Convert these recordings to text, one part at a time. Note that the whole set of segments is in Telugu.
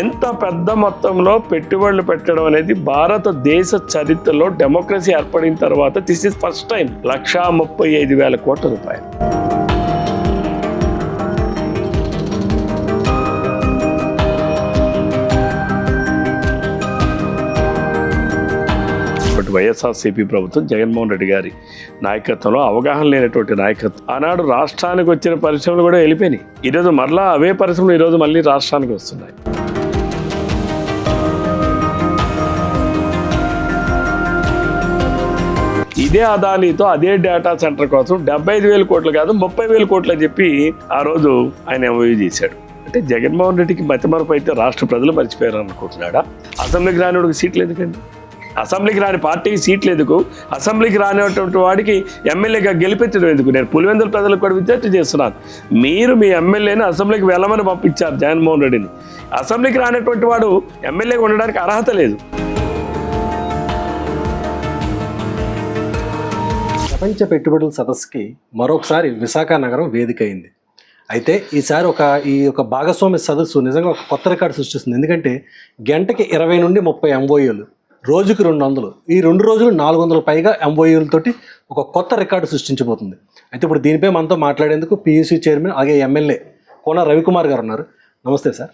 ఎంత పెద్ద మొత్తంలో పెట్టుబడులు పెట్టడం అనేది భారతదేశ చరిత్రలో డెమోక్రసీ ఏర్పడిన తర్వాత దిస్ ఇస్ ఫస్ట్ టైం లక్షా ముప్పై ఐదు వేల కోట్ల రూపాయలు. వైఎస్ఆర్సీపీ ప్రభుత్వం జగన్మోహన్ రెడ్డి గారి నాయకత్వంలో అవగాహన లేనటువంటి నాయకత్వం. ఆనాడు రాష్ట్రానికి వచ్చిన పరిశ్రమలు కూడా వెళ్ళిపోయినాయి. ఈరోజు మరలా అవే పరిశ్రమలు ఈరోజు మళ్ళీ రాష్ట్రానికి వస్తున్నాయి. ఇదే అదానితో అదే డేటా సెంటర్ కోసం డెబ్బై ఐదు వేల కోట్లు కాదు ముప్పై వేల కోట్లు అని చెప్పి ఆ రోజు ఆయన ఎంఓయూ చేశాడు. అంటే జగన్మోహన్ రెడ్డికి మతిమరపు అయితే రాష్ట్ర ప్రజలు మర్చిపోయారు అనుకుంటున్నాడా అసెంబ్లీకి రానివాడికి సీట్లు ఎందుకండి? అసెంబ్లీకి రాని పార్టీకి సీట్లు ఎందుకు? అసెంబ్లీకి రానిటువంటి వాడికి ఎమ్మెల్యేగా గెలిపించడం ఎందుకు? నేను పులివెందుల ప్రజలకు కూడా విజ్ఞప్తి చేస్తున్నాను. మీరు మీ ఎమ్మెల్యేని అసెంబ్లీకి వెళ్ళమని పంపించారు జగన్మోహన్ రెడ్డిని. అసెంబ్లీకి రానటువంటి వాడు ఎమ్మెల్యేగా ఉండడానికి అర్హత లేదు. ప్రపంచ పెట్టుబడుల సదస్సుకి మరొకసారి విశాఖ నగరం వేదిక అయింది అయితే ఈసారి ఒక ఈ యొక్క భాగస్వామ్య సదస్సు నిజంగా ఒక కొత్త రికార్డు సృష్టిస్తుంది. ఎందుకంటే గంటకి ఇరవై నుండి ముప్పై ఎంఓయూలు రోజుకి రెండు వందలు ఈ రెండు రోజులు నాలుగు వందల పైగా ఎంఓయూలతోటి ఒక కొత్త రికార్డు సృష్టించబోతుంది. అయితే ఇప్పుడు దీనిపై మనతో మాట్లాడేందుకు పియూసీ చైర్మన్ అలాగే ఎమ్మెల్యే కోన రవికుమార్ గారు ఉన్నారు. నమస్తే సార్.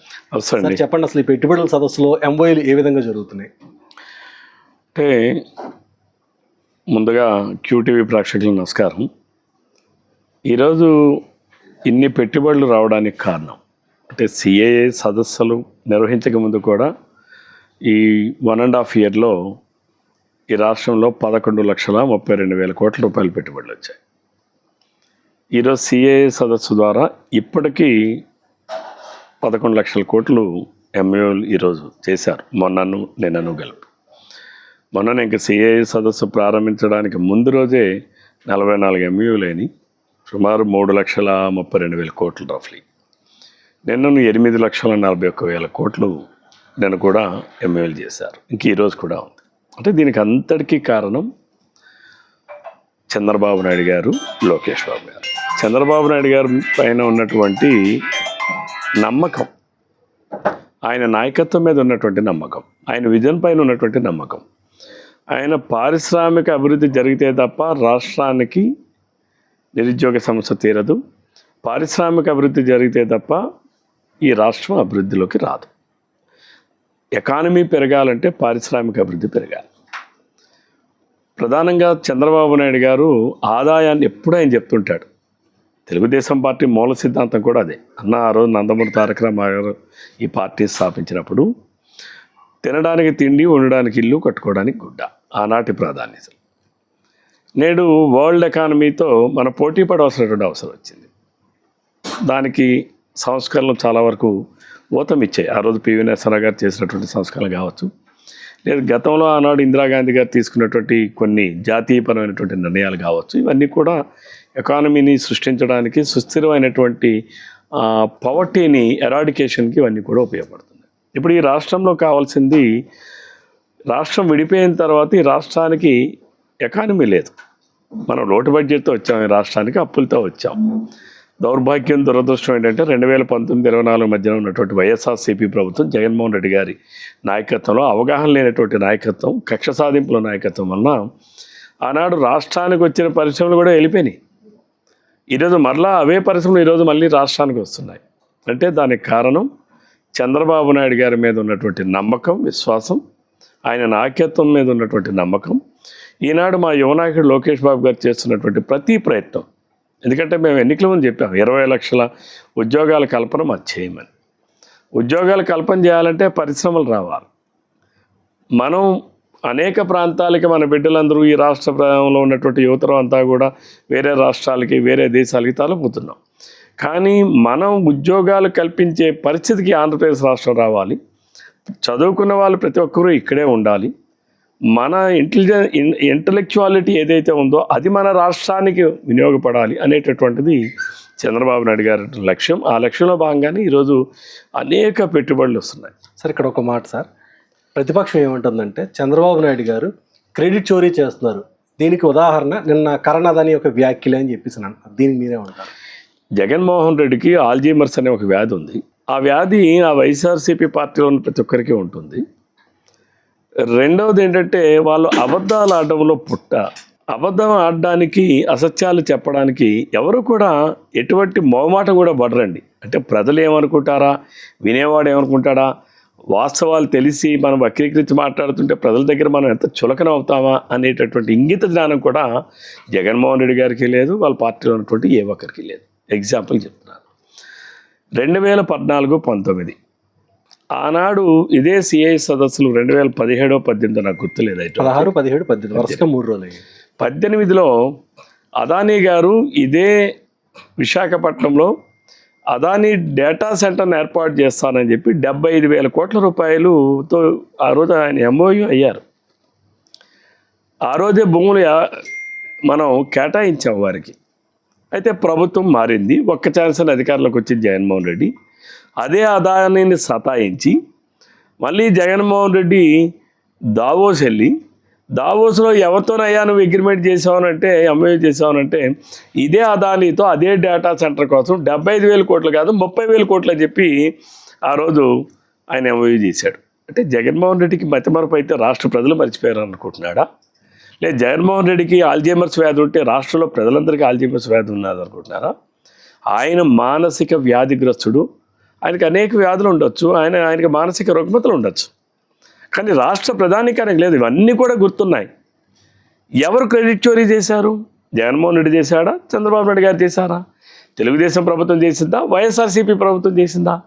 సార్ చెప్పండి అసలు ఈ పెట్టుబడుల సదస్సులో ఎంఓయూలు ఏ విధంగా జరుగుతున్నాయి? అంటే ముందుగా క్యూటీవీ ప్రేక్షకులకు నమస్కారం. ఈరోజు ఇన్ని పెట్టుబడులు రావడానికి కారణం అంటే సిఏఏ సదస్సులు నిర్వహించక ముందు కూడా ఈ వన్ అండ్ హాఫ్ ఇయర్లో ఈ రాష్ట్రంలో పదకొండు లక్షల ముప్పై రెండు వేల కోట్ల రూపాయల పెట్టుబడులు వచ్చాయి. ఈరోజు సిఏఏ సదస్సు ద్వారా ఇప్పటికీ పదకొండు లక్షల కోట్లు ఎంఏలు ఈరోజు చేశారు. మొన్నను నిన్నను గెలుపు. మొన్న ఇంకా సిఐ సదస్సు ప్రారంభించడానికి ముందు రోజే నలభై నాలుగు ఎంయూలేని సుమారు మూడు లక్షల ముప్పై రెండు వేల కోట్లు రఫ్లీ నిన్న ఎనిమిది లక్షల నలభై ఒక్క వేల కోట్లు నేను కూడా ఎంఏలు చేశారు. ఇంక ఈరోజు కూడా ఉంది. అంటే దీనికి అంతటికీ కారణం చంద్రబాబు నాయుడు గారు లోకేష్ బాబు గారు. చంద్రబాబు నాయుడు గారు పైన ఉన్నటువంటి నమ్మకం ఆయన నాయకత్వం మీద ఉన్నటువంటి నమ్మకం ఆయన విజన్ పైన ఉన్నటువంటి నమ్మకం ఆయన పారిశ్రామిక అభివృద్ధి జరిగితే తప్ప రాష్ట్రానికి నిరుద్యోగ సమస్య తీరదు. పారిశ్రామిక అభివృద్ధి జరిగితే తప్ప ఈ రాష్ట్రం అభివృద్ధిలోకి రాదు. ఎకానమీ పెరగాలంటే పారిశ్రామిక అభివృద్ధి పెరగాలి. ప్రధానంగా చంద్రబాబు నాయుడు గారు ఆదాయాన్ని ఎప్పుడూ ఆయన చెప్తుంటాడు. తెలుగుదేశం పార్టీ మూల సిద్ధాంతం కూడా అదే. అన్న ఆ రోజు నందమూరి తారక రామారావు గారు ఈ పార్టీ స్థాపించినప్పుడు తినడానికి తిండి ఉండడానికి ఇల్లు కట్టుకోవడానికి గుడ్డ. ఆనాటి ప్రాధాన్యత. నేడు వరల్డ్ ఎకానమీతో మన పోటీ పడవలసినటువంటి అవసరం వచ్చింది. దానికి సంస్కరణలు చాలా వరకు ఊతమిచ్చాయి ఆ రోజు పివి నరసరావు గారు చేసినటువంటి సంస్కరణలు కావచ్చు లేదు గతంలో ఆనాడు ఇందిరాగాంధీ గారు తీసుకున్నటువంటి కొన్ని జాతీయపరమైనటువంటి నిర్ణయాలు కావచ్చు ఇవన్నీ కూడా ఎకానమీని సృష్టించడానికి సుస్థిరమైనటువంటి పవర్టీని ఎరాడికేషన్కి ఇవన్నీ కూడా ఉపయోగపడుతున్నాయి. ఇప్పుడు ఈ రాష్ట్రంలో కావాల్సింది రాష్ట్రం విడిపోయిన తర్వాత ఈ రాష్ట్రానికి ఎకానమీ లేదు. మనం లోటు బడ్జెట్తో వచ్చాం ఈ రాష్ట్రానికి అప్పులతో వచ్చాం. దౌర్భాగ్యం దురదృష్టం ఏంటంటే రెండు వేల పంతొమ్మిది ఇరవై నాలుగు మధ్యన ఉన్నటువంటి వైఎస్ఆర్సీపీ ప్రభుత్వం జగన్మోహన్ రెడ్డి గారి నాయకత్వంలో అవగాహన లేనటువంటి నాయకత్వం కక్ష సాధింపుల నాయకత్వం వలన ఆనాడు రాష్ట్రానికి వచ్చిన పరిశ్రమలు కూడా వెళ్ళిపోయినాయి. ఈరోజు మరలా అవే పరిశ్రమలు ఈరోజు మళ్ళీ రాష్ట్రానికి వస్తున్నాయి. అంటే దానికి కారణం చంద్రబాబు నాయుడు గారి మీద ఉన్నటువంటి నమ్మకం విశ్వాసం ఆయన నాయకత్వం మీద ఉన్నటువంటి నమ్మకం. ఈనాడు మా యువనాయకుడు లోకేష్ బాబు గారు చేస్తున్నటువంటి ప్రతి ప్రయత్నం. ఎందుకంటే మేము ఎన్నికల ముందు చెప్పాం ఇరవై లక్షల ఉద్యోగాల కల్పన మాకు చేయమని. ఉద్యోగాల కల్పన చేయాలంటే పరిశ్రమలు రావాలి. మనం అనేక ప్రాంతాలకి మన బిడ్డలందరూ ఈ రాష్ట్ర ప్రాంతంలో ఉన్నటువంటి యువతరం అంతా కూడా వేరే రాష్ట్రాలకి వేరే దేశాలకి తలపుతున్నాం కానీ మనం ఉద్యోగాలు కల్పించే పరిస్థితికి ఆంధ్రప్రదేశ్ రాష్ట్రం రావాలి. చదువుకున్న వాళ్ళు ప్రతి ఒక్కరూ ఇక్కడే ఉండాలి. మన ఇంటెలిజెన్ ఇంటలెక్చువాలిటీ ఏదైతే ఉందో అది మన రాష్ట్రానికి వినియోగపడాలి అనేటటువంటిది చంద్రబాబు నాయుడు గారి లక్ష్యం. ఆ లక్ష్యంలో భాగంగానే ఈరోజు అనేక పెట్టుబడులు వస్తున్నాయి. సార్ ఇక్కడ ఒక మాట సార్. ప్రతిపక్షం ఏమంటుందంటే చంద్రబాబు నాయుడు గారు క్రెడిట్ చోరీ చేస్తున్నారు. దీనికి ఉదాహరణ నిన్న కరణాదాని యొక్క వ్యాఖ్యలు అని చెప్పేసి అన్నారు దీనికి మీరే ఉంటారు జగన్మోహన్ రెడ్డికి ఆల్జీమర్స్ అనే ఒక వ్యాధి ఉంది. ఆ వ్యాధి ఆ వైఎస్ఆర్సీపీ పార్టీలో ఉన్న ప్రతి ఒక్కరికి ఉంటుంది. రెండవది ఏంటంటే వాళ్ళు అబద్ధాలు ఆడడంలో పుట్ట. అబద్ధం ఆడడానికి అసత్యాలు చెప్పడానికి ఎవరు కూడా ఎటువంటి మొహమాట కూడా పడరండి. అంటే ప్రజలు ఏమనుకుంటారా? వినేవాడు ఏమనుకుంటాడా? వాస్తవాలు తెలిసి మనం వక్రీకరించి మాట్లాడుతుంటే ప్రజల దగ్గర మనం ఎంత చులకన అవుతామా? అనేటటువంటి ఇంగిత జ్ఞానం కూడా జగన్మోహన్ రెడ్డి గారికి లేదు వాళ్ళ పార్టీలో ఉన్నటువంటి ఏ ఒక్కరికి లేదు. ఎగ్జాంపుల్ చెప్తున్నాను. రెండు వేల పద్నాలుగు పంతొమ్మిది. ఆనాడు ఇదే సిఐ సదస్సులు రెండు వేల పదిహేడో పద్దెనిమిది నాకు గుర్తులేదు అయితే పదహారు పదిహేడు పద్దెనిమిది వరుసగా మూడు రోజులు పద్దెనిమిదిలో అదానీ గారు ఇదే విశాఖపట్నంలో అదానీ డేటా సెంటర్ని ఏర్పాటు చేస్తానని చెప్పి డెబ్బై ఐదు వేల కోట్ల రూపాయలుతో ఆ రోజు ఆయన ఎంఓయూ అయ్యారు. ఆ రోజే భూములు మనం కేటాయించాం వారికి. అయితే ప్రభుత్వం మారింది. ఒక్క ఛాన్సన్ అధికారంలోకి వచ్చింది జగన్మోహన్ రెడ్డి. అదే ఆదాయాన్ని సతాయించి మళ్ళీ జగన్మోహన్ రెడ్డి దావోస్ వెళ్ళి దావోస్లో ఎవరితోనయ్యా నువ్వు అగ్రిమెంట్ చేసావనంటే ఎంఓయూ చేసావనంటే ఇదే అదానీతో అదే డేటా సెంటర్ కోసం డెబ్బై ఐదు వేల కోట్లు కాదు ముప్పై వేల కోట్లు అని చెప్పి ఆ రోజు ఆయన ఎంఓయూ చేశాడు. అంటే జగన్మోహన్ రెడ్డికి మతిమరపు అయితే రాష్ట్ర ప్రజలు మర్చిపోయారు అనుకుంటున్నాడా లేదు జగన్మోహన్ రెడ్డికి ఆల్జీమర్స్ వ్యాధి ఉంటే రాష్ట్రంలో ప్రజలందరికీ ఆల్జీమర్స్ వ్యాధి ఉన్నది అనుకుంటున్నారా? ఆయన మానసిక వ్యాధిగ్రస్తుడు. ఆయనకి అనేక వ్యాధులు ఉండొచ్చు. ఆయన ఆయనకి మానసిక రుగ్మతలు ఉండొచ్చు. కానీ రాష్ట్ర ప్రధానికి ఆయనకు లేదు. ఇవన్నీ కూడా గుర్తున్నాయి. ఎవరు క్రెడిట్ చోరీ చేశారు? జగన్మోహన్ రెడ్డి చేశాడా? చంద్రబాబు నాయుడు గారు చేశారా? తెలుగుదేశం ప్రభుత్వం చేసిందా? వైఎస్ఆర్సీపీ ప్రభుత్వం చేసిందా?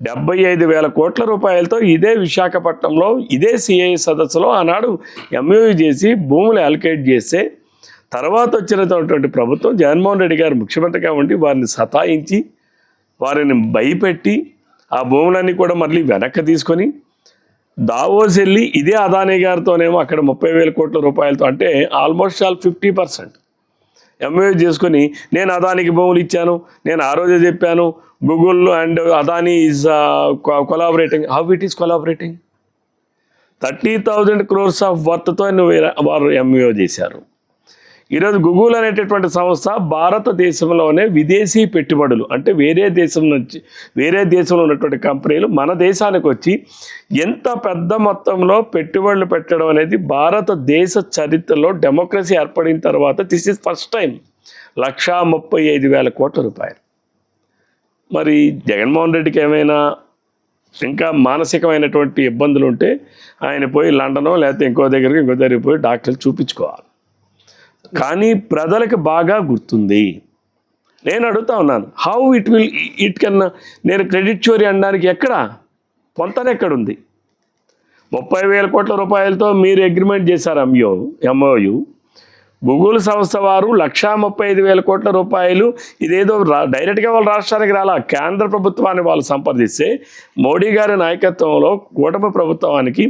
డెబ్బై ఐదు వేల కోట్ల రూపాయలతో ఇదే విశాఖపట్నంలో ఇదే సిఐ సదస్సులో ఆనాడు ఎంయూయూ చేసి భూములు అలకేట్ చేస్తే తర్వాత వచ్చినటువంటి ప్రభుత్వం జగన్మోహన్ రెడ్డి గారు ముఖ్యమంత్రిగా ఉండి వారిని సతాయించి వారిని భయపెట్టి ఆ భూములన్నీ కూడా మళ్ళీ వెనక్కి తీసుకొని దావోస్ వెళ్ళి ఇదే అదానీ గారితోనేమో అక్కడ ముప్పై వేల కోట్ల రూపాయలతో అంటే almost all fifty percent MA చేసుకొని నేను అదానికి భూములు ఇచ్చాను నేను ఆ రోజే చెప్పాను Google and Adani is collaborating how it is collaborating thirty thousand crores of వర్త్తో నువ్వు వారు ఎంఏ చేశారు. ఈరోజు గూగుల్ అనేటటువంటి సంస్థ భారతదేశంలోనే విదేశీ పెట్టుబడులు అంటే వేరే దేశం నుంచి వేరే దేశంలో ఉన్నటువంటి కంపెనీలు మన దేశానికి వచ్చి ఎంత పెద్ద మొత్తంలో పెట్టుబడులు పెట్టడం అనేది భారతదేశ చరిత్రలో డెమోక్రసీ ఏర్పడిన తర్వాత దిస్ ఇస్ ఫస్ట్ టైం లక్షా ముప్పై ఐదు వేల కోట్ల రూపాయలు. మరి జగన్మోహన్ రెడ్డికి ఏమైనా ఇంకా మానసికమైనటువంటి ఇబ్బందులు ఉంటే ఆయన పోయి లండనో లేకపోతే ఇంకో దగ్గరికి ఇంకో దగ్గరికి పోయి డాక్టర్లు చూపించుకోవాలి. కానీ ప్రజలకు బాగా గుర్తుంది. నేను అడుగుతా ఉన్నాను హౌ ఇట్ విల్ ఇట్ కన్నా నేను క్రెడిట్ చోరీ అనడానికి ఎక్కడ? పొంతనెక్కడుంది ముప్పై వేల కోట్ల రూపాయలతో మీరు అగ్రిమెంట్ చేశారు ఎంఓ ఎంఓయు గూగుల్ సంస్థ వారు లక్షా ముప్పై ఐదు వేల కోట్ల రూపాయలు ఇదేదో రా డైరెక్ట్గా వాళ్ళ రాష్ట్రానికి రాలా కేంద్ర ప్రభుత్వాన్ని వాళ్ళు సంప్రదిస్తే మోడీ గారి నాయకత్వంలో కూటమి ప్రభుత్వానికి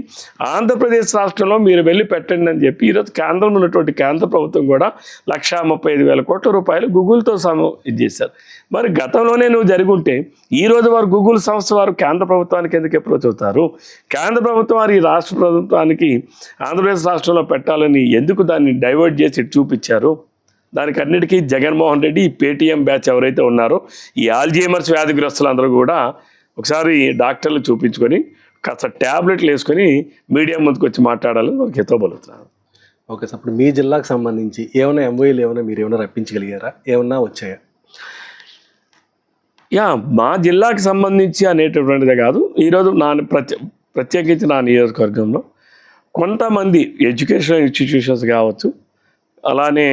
ఆంధ్రప్రదేశ్ రాష్ట్రంలో మీరు వెళ్ళి పెట్టండి అని చెప్పి ఈరోజు కేంద్రంలో ఉన్నటువంటి కేంద్ర ప్రభుత్వం కూడా లక్షా ముప్పై ఐదు వేల కోట్ల రూపాయలు గూగుల్తో సమ ఇది చేశారు. మరి గతంలోనే నువ్వు జరుగుంటే ఈ రోజు వారు గూగుల్ సంస్థ వారు కేంద్ర ప్రభుత్వానికి ఎందుకు అప్రోచ్ అవుతారు కేంద్ర ప్రభుత్వం వారు ఈ రాష్ట్ర ప్రభుత్వానికి ఆంధ్రప్రదేశ్ రాష్ట్రంలో పెట్టాలని ఎందుకు దాన్ని డైవర్ట్ చేసి ఇటు చూపించారు. దానికి అన్నిటికీ జగన్మోహన్ రెడ్డి ఈ పేటీఎం బ్యాచ్ ఎవరైతే ఉన్నారో ఈ ఆల్జీమర్స్ వ్యాధిగ్రస్తులందరూ కూడా ఒకసారి డాక్టర్లు చూపించుకొని కాస్త ట్యాబ్లెట్లు వేసుకొని మీడియా ముందుకు వచ్చి మాట్లాడాలని వాళ్ళకి ఎత్తబలుగుతున్నాను ఓకే సార్ ఇప్పుడు మీ జిల్లాకు సంబంధించి ఏమైనా ఎంఓఈలు ఏమైనా మీరు ఏమైనా రప్పించగలిగారా? ఏమన్నా వచ్చాయా? యా మా జిల్లాకి సంబంధించి అనేటటువంటిదే కాదు. ఈరోజు నా ప్రత్యే ప్రత్యేకించి నా నియోజకవర్గంలో కొంతమంది ఎడ్యుకేషనల్ ఇన్స్టిట్యూషన్స్ కావచ్చు అలానే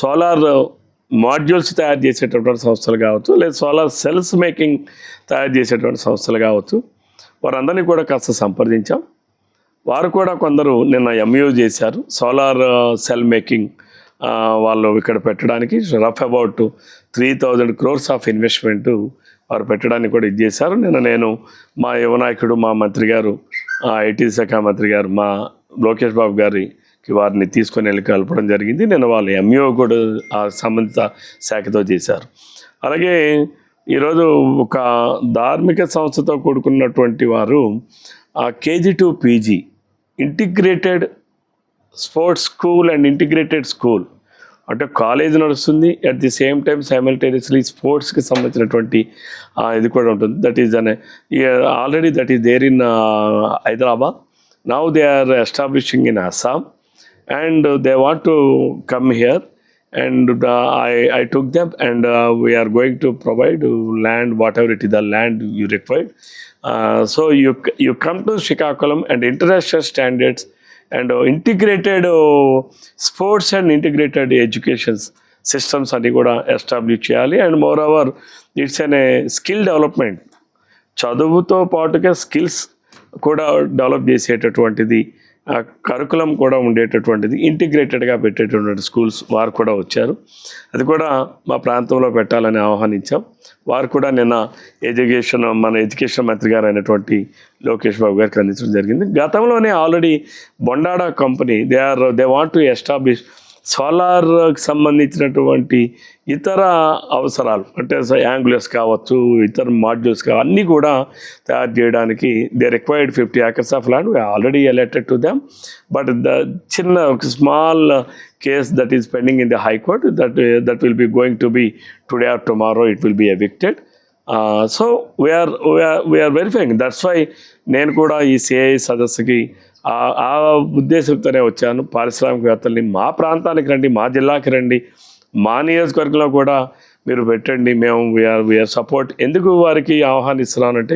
సోలార్ మాడ్యూల్స్ తయారు చేసేటటువంటి సంస్థలు కావచ్చు లేదా సోలార్ సెల్స్ మేకింగ్ తయారు చేసేటువంటి సంస్థలు కావచ్చు వారందరినీ కూడా కాస్త సంప్రదించాం. వారు కూడా కొందరు నిన్న ఎంయూ చేశారు సోలార్ సెల్ మేకింగ్ వాళ్ళు ఇక్కడ పెట్టడానికి rough about three thousand crores of investment వారు పెట్టడానికి కూడా ఇది చేశారు. నిన్న నేను మా యువనాయకుడు మా మంత్రి గారు ఐటీ శాఖ మంత్రి గారు మా లోకేష్ బాబు గారి వారిని తీసుకొని వెళ్ళి కలపడం జరిగింది. నేను వాళ్ళు ఎంఈఓ కూడా ఆ సంబంధిత శాఖతో చేశారు. అలాగే ఈరోజు ఒక ధార్మిక సంస్థతో కూడుకున్నటువంటి వారు ఆ KG to PG integrated sports school and integrated school అంటే కాలేజ్ నడుస్తుంది. At the same time simultaneously స్పోర్ట్స్కి సంబంధించినటువంటి ఇది కూడా ఉంటుంది. దట్ ఈస్ అనే already that is there in Hyderabad. Now they are establishing in Assam. And they want to come here and I I took them and we're going to provide land whatever it is the land you required so you you come to Srikakulam and international standards and integrated sports and integrated educations systems అన్నీ కూడా ఎస్టాబ్లిష్ చేయాలి. And moreover it's on a skill development చదువుతో పాటుగా స్కిల్స్ కూడా డెవలప్ చేసేటటువంటిది. కరికులం కూడా ఉండేటటువంటిది ఇంటిగ్రేటెడ్గా పెట్టేటటువంటి స్కూల్స్ వారు కూడా వచ్చారు. అది కూడా మా ప్రాంతంలో పెట్టాలని ఆహ్వానించాం. వారు కూడా నిన్న ఎడ్యుకేషన్ మన ఎడ్యుకేషన్ మంత్రి గారు అయినటువంటి లోకేష్ బాబు గారికి అందించడం జరిగింది. గతంలోనే already Bondada company they are they want to establish సోలార్కి సంబంధించినటువంటి ఇతర అవసరాలు అంటే యాంగులర్స్ కావచ్చు ఇతర మాడ్యూల్స్ కావచ్చు అన్నీ కూడా తయారు చేయడానికి they required fifty acres of land. Already elected to them but the చిన్న ఒక small case that is pending in the high court that that will be going to be today or tomorrow it will be evicted. So we're we're verifying that's why నేను కూడా ఈ సిఐ సదస్సుకి ఆ- ఉద్దేశంతోనే వచ్చాను. పారిశ్రామికవేత్తల్ని మా ప్రాంతానికి రండి మా జిల్లాకి రండి. మా నియోజకవర్గంలో కూడా మీరు పెట్టండి మేము వీఆర్ వీఆర్ సపోర్ట్ ఎందుకు వారికి ఆహ్వానిస్తున్నానంటే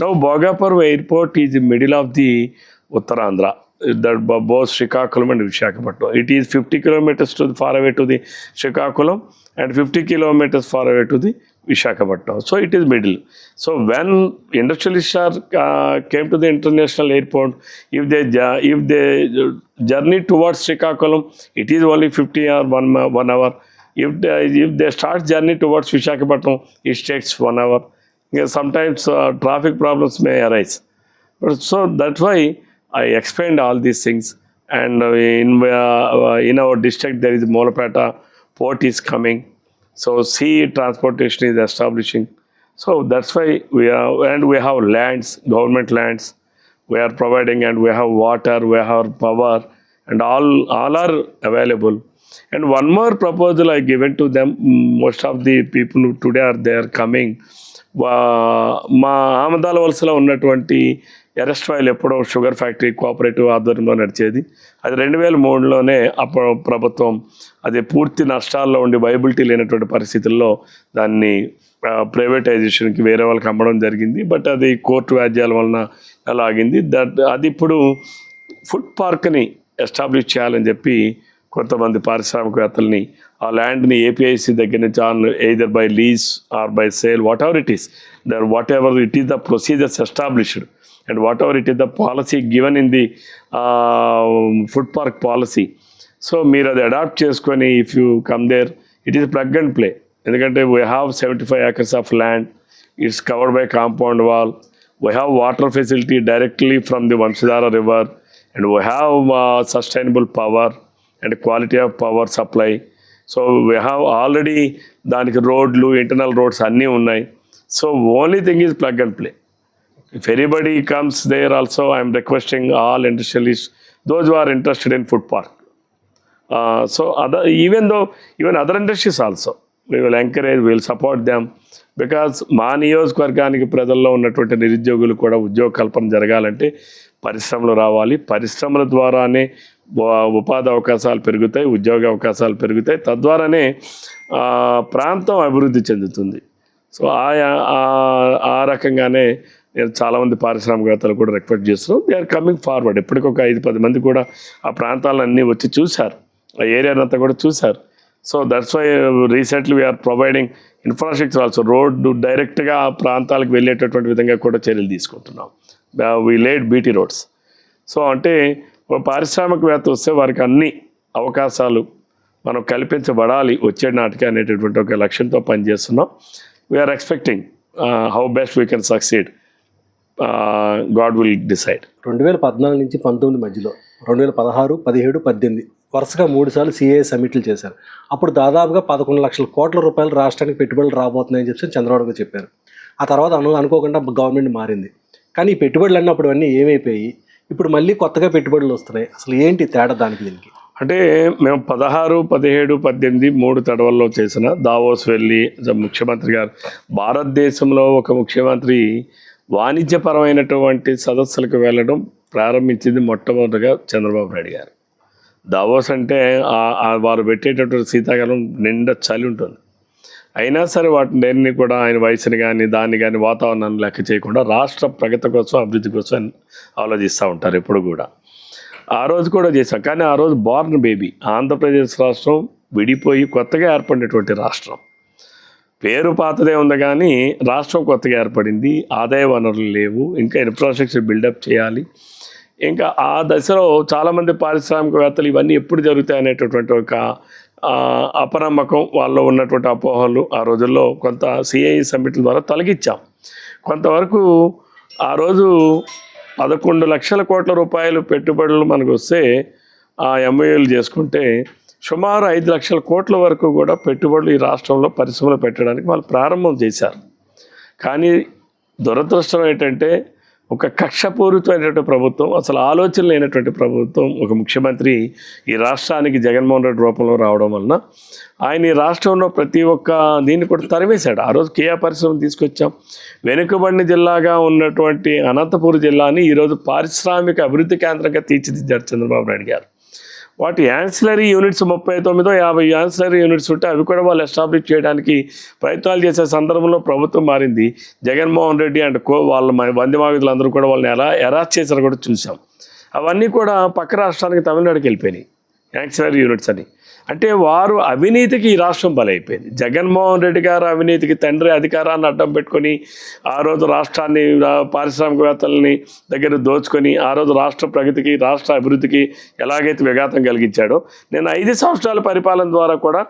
నవ్వు Bhogapuram airport is middle of the Uttarandhra. That both Srikakulam and Visakhapatnam. It is fifty kilometers to far away to the Srikakulam and fifty kilometers far away to the Vishakhapatnam. So it is middle. So when industrialists are uh, came to the international airport, if they if they journey towards Srikakulam, it is only 50 or one one hour. If they, if they start journey towards Vishakhapatnam, it takes one hour. Sometimes uh, traffic problems may arise. But so that's why I explained all these things. And uh, in uh, in our district there is Molapeta port is coming. So sea transportation is establishing. So that's why we are and we have lands, government lands. We are providing and we have water, we have power, and all all are available. And one more proposal I given to them. mm, Most of the people who today are there coming. వా- మా ఆమదాల వలసలో ఉన్నటువంటి ఎరెస్ట్ ఆయిల్ ఎప్పుడో షుగర్ ఫ్యాక్టరీ కోఆపరేటివ్ ఆధ్వర్యంలో నడిచేది. అది రెండు వేల మూడులోనే అప్పుడు ప్రభుత్వం అది పూర్తి నష్టాల్లో ఉండి వైబిలిటీ లేనటువంటి పరిస్థితుల్లో దాన్ని ప్రైవేటైజేషన్కి వేరే వాళ్ళకి అమ్మడం జరిగింది. బట్ అది కోర్టు వ్యాజ్యాల వలన అలా ఆగింది. దట్ అది ఇప్పుడు ఫుడ్ పార్క్ని ఎస్టాబ్లిష్ చేయాలని చెప్పి కొంతమంది పారిశ్రామికవేత్తల్ని ఆ ల్యాండ్ని ఏపీఐసి దగ్గర నుంచి on either by lease or by sale whatever it is there whatever it is the procedures established and whatever it is the policy given in the food park policy so మీరు అది అడాప్ట్ చేసుకొని if you come there it is plug and play ఎందుకంటే we have seventy five acres of land it's covered by compound wall we have water facility directly from the Vamsadhara river and we have sustainable power and quality of power supply so we have already దానికి రోడ్లు ఇంటర్నల్ రోడ్స్ అన్నీ ఉన్నాయి. So only thing is plug and play if anybody comes there also i'm requesting all industrialists those who are interested in food park uh, so other even though even other industries also we will encourage we will support them because మా నియోజకవర్గానికి ప్రజల్లో ఉన్నటువంటి నిరుద్యోగులు కూడా ఉద్యోగ కల్పన జరగాలంటే పరిశ్రమలు రావాలి పరిశ్రమల ద్వారానే ఉ- ఉపాధి అవకాశాలు పెరుగుతాయి ఉద్యోగ అవకాశాలు పెరుగుతాయి తద్వారానే ఆ, ప్రాంతం అభివృద్ధి చెందుతుంది సో ఆయా ఆ- ఆ రకంగానే నేను చాలామంది పారిశ్రామికవేత్తలు కూడా రిక్వెస్ట్ చేస్తున్నాం. దే ఆర్ కమింగ్ ఫార్వర్డ్ ఇప్పటికొక ఐదు పది మంది కూడా ఆ ప్రాంతాలన్నీ వచ్చి చూశారు. ఆ ఏరియానంతా కూడా చూశారు. So that's why recently we're providing infrastructure also road డైరెక్ట్గా ఆ ప్రాంతాలకు వెళ్ళేటటువంటి విధంగా కూడా చర్యలు తీసుకుంటున్నాం. We laid BT roads so అంటే పారిశ్రామికవేత్త వస్తే వారికి అన్ని అవకాశాలు మనం కల్పించబడాలి వచ్చే నాటికి అనేటటువంటి ఒక లక్ష్యంతో పనిచేస్తున్నాం. We're expecting how best we can succeed God will decide రెండు వేల పద్నాలుగు నుంచి పంతొమ్మిది మధ్యలో రెండు వేల పదహారు పదిహేడు పద్దెనిమిది వరుసగా మూడు సార్లు సిఐ సమిట్లు చేశారు. అప్పుడు దాదాపుగా పదకొండు లక్షల కోట్ల రూపాయలు రాష్ట్రానికి పెట్టుబడులు రాబోతున్నాయని చెప్పి చంద్రబాబు గారు చెప్పారు. ఆ తర్వాత అను అనుకోకుండా గవర్నమెంట్ మారింది. కానీ ఈ పెట్టుబడులు అన్నప్పుడు అన్నీ ఏమైపోయి ఇప్పుడు మళ్ళీ కొత్తగా పెట్టుబడులు వస్తున్నాయి. అసలు ఏంటి తేడా దానికి దీనికి? అంటే మేము పదహారు పదిహేడు పద్దెనిమిది మూడు తడవల్లో చేసిన దావోస్ వెళ్ళి ముఖ్యమంత్రి గారు భారతదేశంలో ఒక ముఖ్యమంత్రి వాణిజ్యపరమైనటువంటి సదస్సులకు వెళ్ళడం ప్రారంభించింది మొట్టమొదటిగా చంద్రబాబు నాయుడు గారు. దావోస్ అంటే వారు పెట్టేటటువంటి శీతాకాలం నిండా చలి ఉంటుంది. అయినా సరే వాటిని అన్ని కూడా ఆయన వయసుని కానీ దాన్ని కానీ వాతావరణాన్ని లెక్క చేయకుండా రాష్ట్ర ప్రగతి కోసం అభివృద్ధి కోసం ఆలోచిస్తూ ఉంటారు ఎప్పుడు కూడా. ఆ రోజు కూడా చేశాం. కానీ ఆ రోజు బార్న్ బేబీ ఆంధ్రప్రదేశ్ రాష్ట్రం విడిపోయి కొత్తగా ఏర్పడినటువంటి రాష్ట్రం. పేరు పాతదే ఉంది కానీ రాష్ట్రం కొత్తగా ఏర్పడింది. ఆదాయ వనరులు లేవు. ఇంకా ఇన్ఫ్రాస్ట్రక్చర్ బిల్డప్ చేయాలి. ఇంకా ఆ దశలో చాలామంది పారిశ్రామికవేత్తలు ఇవన్నీ ఎప్పుడు జరుగుతాయి అనేటటువంటి ఒక అపనమ్మకం వాళ్ళలో ఉన్నటువంటి అపోహలు ఆ రోజుల్లో కొంత సిఐ సమ్మిట్ల ద్వారా తొలగించాం కొంతవరకు ఆ రోజు పదకొండు లక్షల కోట్ల రూపాయలు పెట్టుబడులు మనకు వస్తే ఆ ఎంఐఏలు చేసుకుంటే సుమారు ఐదు లక్షల కోట్ల వరకు కూడా పెట్టుబడులు ఈ రాష్ట్రంలో పరిశ్రమలు పెట్టడానికి వాళ్ళు ప్రారంభం చేశారు. కానీ దురదృష్టం ఏంటంటే ఒక కక్షపూరితమైనటువంటి ప్రభుత్వం అసలు ఆలోచన లేనటువంటి ప్రభుత్వం ఒక ముఖ్యమంత్రి ఈ రాష్ట్రానికి జగన్మోహన్ రెడ్డి రూపంలో రావడం వలన ఆయన ఈ రాష్ట్రంలో ప్రతి ఒక్క దీన్ని కూడా తరివేశాడు ఆ రోజు కేయా పరిశ్రమ తీసుకొచ్చాం. వెనుకబడిన జిల్లాగా ఉన్నటువంటి అనంతపూర్ జిల్లాని ఈరోజు పారిశ్రామిక అభివృద్ధి కేంద్రంగా తీర్చిదిద్దారు చంద్రబాబు నాయుడు గారు. వాటి యాన్సిలరీ యూనిట్స్ ముప్పై తొమ్మిదో యాభై యాన్సిలరీ యూనిట్స్ ఉంటే అవి కూడా వాళ్ళు ఎస్టాబ్లిష్ చేయడానికి ప్రయత్నాలు చేసే సందర్భంలో ప్రభుత్వం మారింది. జగన్మోహన్ రెడ్డి అండ్ కో వాళ్ళ మ- అందరూ కూడా వాళ్ళని ఎలా ఎరాస్ చేశారో కూడా చూసాం. అవన్నీ కూడా పక్క రాష్ట్రానికి తమిళనాడుకి వెళ్ళిపోయినాయి. యాన్సిలరీ యూనిట్స్ అని. అంటే వారు అవినీతికి ఈ రాష్ట్రం బలైపోయింది. జగన్మోహన్ రెడ్డి గారు అవినీతికి తండ్రి అధికారాన్ని అడ్డం పెట్టుకొని ఆ రోజు రాష్ట్రాన్ని పారిశ్రామికవేత్తలని దగ్గర దోచుకొని ఆ రోజు రాష్ట్ర ప్రగతికి రాష్ట్ర అభివృద్ధికి ఎలాగైతే విఘాతం కలిగించాడో నేను ఐదు సంవత్సరాల పరిపాలన ద్వారా కూడా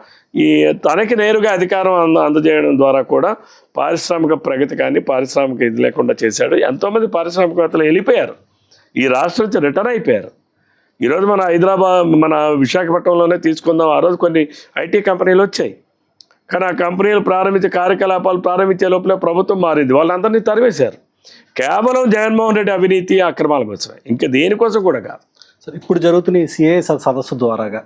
ఈ తనకి నేరుగా అధికారం అంద అందజేయడం ద్వారా కూడా పారిశ్రామిక ప్రగతి కానీ పారిశ్రామిక ఇది లేకుండా చేశాడు. ఎంతోమంది పారిశ్రామికవేత్తలు వెళ్ళిపోయారు. ఈ రాష్ట్రం నుంచి రిటర్న్ అయిపోయారు. ఈరోజు మన హైదరాబాద్ మన విశాఖపట్నంలోనే తీసుకుందాం. ఆ రోజు కొన్ని ఐటీ కంపెనీలు వచ్చాయి. కానీ ఆ కంపెనీలు ప్రారంభించే కార్యకలాపాలు ప్రారంభించే లోపలే ప్రభుత్వం మారింది. వాళ్ళందరినీ తరివేశారు కేవలం జగన్మోహన్ రెడ్డి అవినీతి అక్రమాల కోసమే ఇంకా దేనికోసం కూడా కాదు. సార్ ఇప్పుడు జరుగుతున్న ఈ సిఐ సదస్సు ద్వారాగా.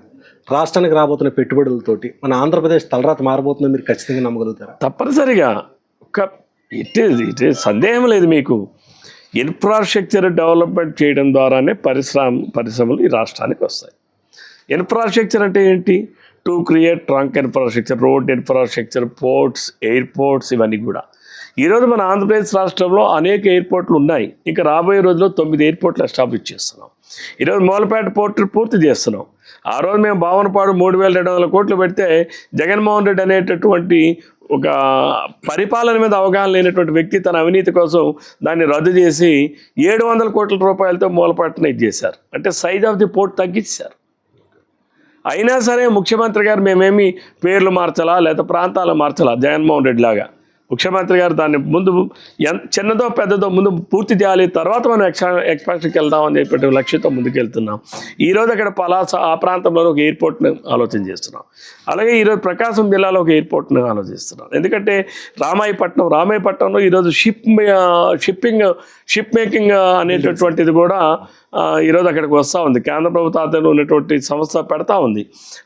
రాష్ట్రానికి రాబోతున్న పెట్టుబడులతోటి మన ఆంధ్రప్రదేశ్ తలరాత మారబోతుందని మీరు ఖచ్చితంగా నమ్మగలుగుతారా? తప్పనిసరిగా. ఒక ఇట్ ఇట్ సందేహం లేదు మీకు. ఇన్ఫ్రాస్ట్రక్చర్ డెవలప్మెంట్ చేయడం ద్వారానే పరిశ్రమ పరిశ్రమలు ఈ రాష్ట్రానికి వస్తాయి. ఇన్ఫ్రాస్ట్రక్చర్ అంటే ఏంటి? To create trunk infrastructure road infrastructure ports airports ఇవన్నీ కూడా. ఈరోజు మన ఆంధ్రప్రదేశ్ రాష్ట్రంలో అనేక ఎయిర్పోర్ట్లు ఉన్నాయి. ఇంకా రాబోయే రోజుల్లో తొమ్మిది ఎయిర్పోర్ట్లు ఎస్టాబ్లిష్ చేస్తున్నాం. ఈరోజు మూలపేట పోర్టు పూర్తి చేస్తున్నాం. ఆ రోజు మేము భావనపాడు మూడు వేల రెండు వందల కోట్లు పెడితే జగన్మోహన్ రెడ్డి అనేటటువంటి ఒక పరిపాలన మీద అవగాహన లేనటువంటి వ్యక్తి తన అవినీతి కోసం దాన్ని రద్దు చేసి ఏడు వందల కోట్ల రూపాయలతో మూలపాటనే చేశారు. అంటే సైజ్ ఆఫ్ ది పోర్ట్ తగ్గించారు అయినా సరే ముఖ్యమంత్రి గారు మేమేమి పేర్లు మార్చాలా లేదా ప్రాంతాలు మార్చాలా జగన్మోహన్ రెడ్డి లాగా? ముఖ్యమంత్రి గారు దాన్ని ముందు చిన్నదో పెద్దదో ముందు పూర్తి చేయాలి తర్వాత మనం ఎక్స్పా ఎక్స్పాన్షన్కి వెళ్దామని చెప్పి లక్ష్యంతో ముందుకెళ్తున్నాం. ఈరోజు అక్కడ పలాస ఆ ప్రాంతంలో ఒక ఎయిర్పోర్ట్ని ఆలోచన చేస్తున్నాం. అలాగే ఈరోజు ప్రకాశం జిల్లాలో ఒక ఎయిర్పోర్ట్ని ఆలోచిస్తున్నాం. ఎందుకంటే రామాయపట్నం రామాయపట్నంలో ఈరోజు ship shipping ship making uh, అనేటటువంటిది కూడా ఈరోజు అక్కడికి వస్తూ ఉంది. కేంద్ర ప్రభుత్వ ఆధ్వర్యంలో ఉన్నటువంటి సంస్థ పెడతా ఉంది.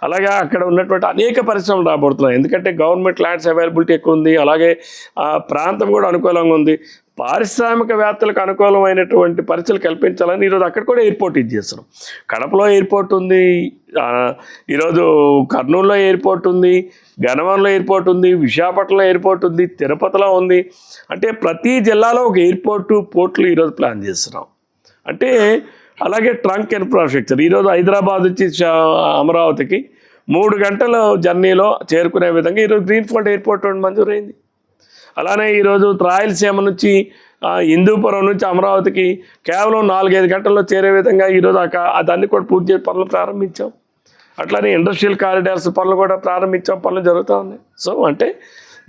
అలాగే అక్కడ ఉన్నటువంటి అనేక పరిశ్రమలు రాబడుతున్నాయి ఎందుకంటే గవర్నమెంట్ ల్యాండ్స్ అవైలబిలిటీ ఎక్కువ ఉంది. అలాగే ఆ ప్రాంతం కూడా అనుకూలంగా ఉంది. పారిశ్రామికవేత్తలకు అనుకూలమైనటువంటి పరిస్థితులు కల్పించాలని ఈరోజు అక్కడ కూడా ఎయిర్పోర్ట్ ఇది చేస్తున్నాం. కడపలో ఎయిర్పోర్ట్ ఉంది. ఈరోజు కర్నూలులో ఎయిర్పోర్ట్ ఉంది గనవరంలో ఎయిర్పోర్ట్ ఉంది విశాఖపట్నంలో ఎయిర్పోర్ట్ ఉంది తిరుపతిలో ఉంది. అంటే ప్రతి జిల్లాలో ఒక ఎయిర్పోర్టు పోర్ట్లు ఈరోజు ప్లాన్ చేస్తున్నాం. అంటే అలాగే ట్రంక్ ఇన్ఫ్రాస్ట్రక్చర్. ఈరోజు హైదరాబాద్ నుంచి అమరావతికి మూడు గంటల జర్నీలో చేరుకునే విధంగా ఈరోజు గ్రీన్ఫీల్డ్ ఎయిర్పోర్ట్ మంజూరైంది. అలానే ఈరోజు రాయలసీమ నుంచి హిందూపురం నుంచి అమరావతికి కేవలం నాలుగైదు గంటల్లో చేరే విధంగా ఈరోజు దాన్ని కూడా పూర్తి చేసే పనులు ప్రారంభించాం. అట్లానే ఇండస్ట్రియల్ కారిడార్స్ పనులు కూడా ప్రారంభించాం పనులు జరుగుతూ ఉన్నాయి. సో అంటే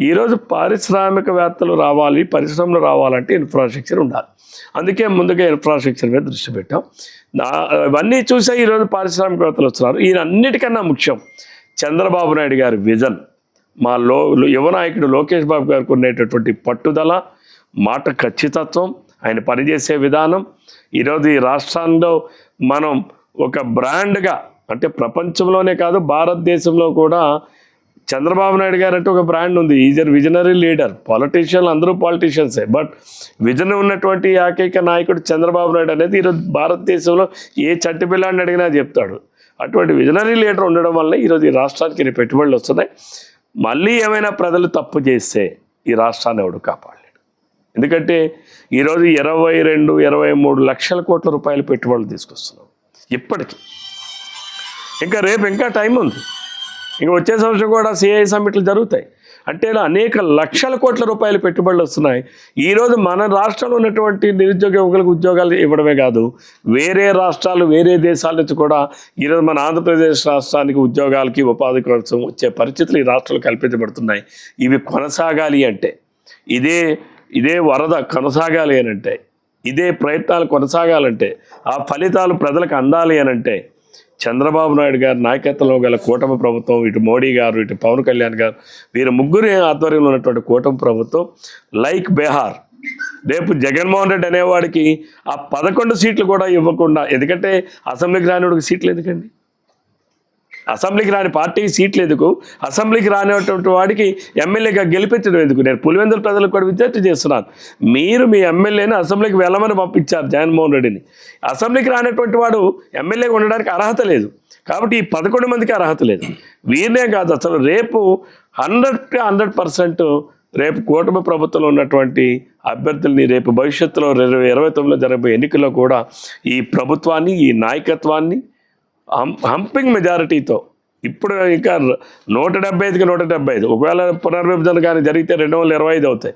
ఈరోజు పారిశ్రామికవేత్తలు రావాలి పరిశ్రమలు రావాలంటే ఇన్ఫ్రాస్ట్రక్చర్ ఉండాలి. అందుకే ముందుగా ఇన్ఫ్రాస్ట్రక్చర్ మీద దృష్టి పెట్టాం. నా ఇవన్నీ చూసే ఈరోజు పారిశ్రామికవేత్తలు వస్తున్నారు. ఈయన అన్నిటికన్నా ముఖ్యం చంద్రబాబు నాయుడు గారి విజన్. మా లో యువ నాయకుడు లోకేష్ బాబు గారికి ఉండేటటువంటి పట్టుదల మాట ఖచ్చితత్వం ఆయన పనిచేసే విధానం. ఈరోజు ఈ రాష్ట్రంలో మనం ఒక బ్రాండ్గా అంటే ప్రపంచంలోనే కాదు భారతదేశంలో కూడా చంద్రబాబు నాయుడు గారు అంటే ఒక బ్రాండ్ ఉంది. ఈజర్ విజనరీ లీడర్ పాలిటీషియన్ అందరూ పాలిటీషియన్సే బట్ విజన్ ఉన్నటువంటి ఏకైక నాయకుడు చంద్రబాబు నాయుడు అనేది ఈరోజు భారతదేశంలో ఏ చట్టి పిల్లాన్ని అడిగినా చెప్తాడు. అటువంటి విజనరీ లీడర్ ఉండడం వల్ల ఈరోజు ఈ రాష్ట్రానికి పెట్టుబడులు వస్తున్నాయి. మళ్ళీ ఏమైనా ప్రజలు తప్పు చేస్తే ఈ రాష్ట్రాన్ని ఎవడు కాపాడలేడు. ఎందుకంటే ఈరోజు ఇరవై రెండు ఇరవై మూడు లక్షల కోట్ల రూపాయలు పెట్టుబడులు తీసుకొస్తున్నాం. ఇప్పటికీ ఇంకా రేపు ఇంకా టైం ఉంది. ఇంకా వచ్చే సంవత్సరం కూడా సిఐ సమ్మిట్లు జరుగుతాయి. అంటే అనేక లక్షల కోట్ల రూపాయలు పెట్టుబడులు వస్తున్నాయి. ఈరోజు మన రాష్ట్రంలో ఉన్నటువంటి నిరుద్యోగ యువకులకు ఉద్యోగాలు ఇవ్వడమే కాదు వేరే రాష్ట్రాలు వేరే దేశాల నుంచి కూడా ఈరోజు మన ఆంధ్రప్రదేశ్ రాష్ట్రానికి ఉద్యోగాలకి ఉపాధి కోసం వచ్చే పరిస్థితులు ఈ రాష్ట్రాలు కల్పించబడుతున్నాయి. ఇవి కొనసాగాలి అంటే ఇదే ఇదే వరద కొనసాగాలి అని అంటే ఇదే ప్రయత్నాలు కొనసాగాలంటే ఆ ఫలితాలు ప్రజలకు అందాలి అని అంటే చంద్రబాబు నాయుడు గారి నాయకత్వంలో గల కూటమి ప్రభుత్వం ఇటు మోడీ గారు ఇటు పవన్ కళ్యాణ్ గారు వీరు ముగ్గురు ఆధ్వర్యంలో ఉన్నటువంటి కూటమి ప్రభుత్వం లైక్ బీహార్. రేపు జగన్మోహన్ రెడ్డి అనేవాడికి ఆ పదకొండు సీట్లు కూడా ఇవ్వకుండా ఎందుకంటే అసెంబ్లీకి రానివాడికి సీట్లు ఎందుకండి? అసెంబ్లీకి రాని పార్టీకి సీట్లు ఎందుకు? అసెంబ్లీకి రానిటువంటి వాడికి ఎమ్మెల్యేగా గెలిపించడం ఎందుకు? నేను పులివెందుల ప్రజలకు కూడా విజ్ఞప్తి చేస్తున్నాను. మీరు మీ ఎమ్మెల్యేని అసెంబ్లీకి వెళ్ళమని పంపించారు జగన్మోహన్ రెడ్డిని. అసెంబ్లీకి రానటువంటి వాడు ఎమ్మెల్యేగా ఉండడానికి అర్హత లేదు. కాబట్టి ఈ పదకొండు మందికి అర్హత లేదు. వీరినే కాదు అసలు రేపు హండ్రెడ్ హండ్రెడ్ పర్సెంట్ రేపు కూటమి ప్రభుత్వంలో ఉన్నటువంటి అభ్యర్థుల్ని రేపు భవిష్యత్తులో ఇరవై ఇరవై తొమ్మిదిలో జరగబోయే ఎన్నికల్లో కూడా ఈ ప్రభుత్వాన్ని ఈ నాయకత్వాన్ని హంపింగ్ మెజారిటీతో. ఇప్పుడు ఇంకా నూట డెబ్బై ఐదుకి నూట డెబ్బై ఐదు ఒకవేళ పునర్విభజన కానీ జరిగితే రెండు వందల ఇరవై ఐదు అవుతాయి.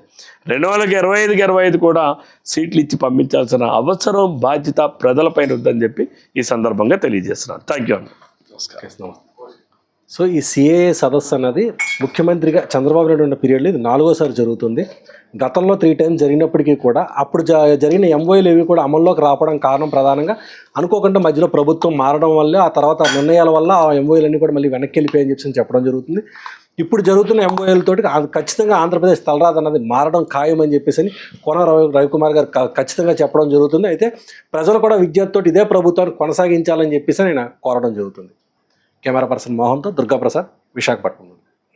రెండు వందలకి ఇరవై ఐదుకి ఇరవై ఐదు కూడా సీట్లు ఇచ్చి పంపించాల్సిన అవసరం బాధ్యత ప్రజలపైన ఉందని చెప్పి ఈ సందర్భంగా తెలియజేస్తున్నాను. థ్యాంక్ యూ అండి. నమస్కారం. సో ఈ సిఏఏ సదస్సు అన్నది ముఖ్యమంత్రిగా చంద్రబాబు నాయుడు ఉన్న పీరియడ్లో ఇది నాలుగోసారి జరుగుతుంది. గతంలో త్రీ టైమ్స్ జరిగినప్పటికీ కూడా అప్పుడు జరిగిన ఎంఓఏలు ఏవి కూడా అమల్లోకి రావడం కారణం ప్రధానంగా అనుకోకుండా మధ్యలో ప్రభుత్వం మారడం వల్ల ఆ తర్వాత నిర్ణయాల వల్ల ఆ ఎంఓఏలన్నీ కూడా మళ్ళీ వెనక్కి వెళ్ళిపోయాయని చెప్పి చెప్పడం జరుగుతుంది. ఇప్పుడు జరుగుతున్న ఎంఓఏలతోటి ఖచ్చితంగా ఆంధ్రప్రదేశ్ తలరాదు అన్నది మారడం ఖాయమని చెప్పేసి అని కొన రవి రవికుమార్ గారు క- ఖచ్చితంగా చెప్పడం జరుగుతుంది. అయితే ప్రజలు కూడా విద్యార్థితో ఇదే ప్రభుత్వాన్ని కొనసాగించాలని చెప్పేసి నేను కోరడం జరుగుతుంది. Camera person మోహన్తో Durgaprasad Visakhapatnam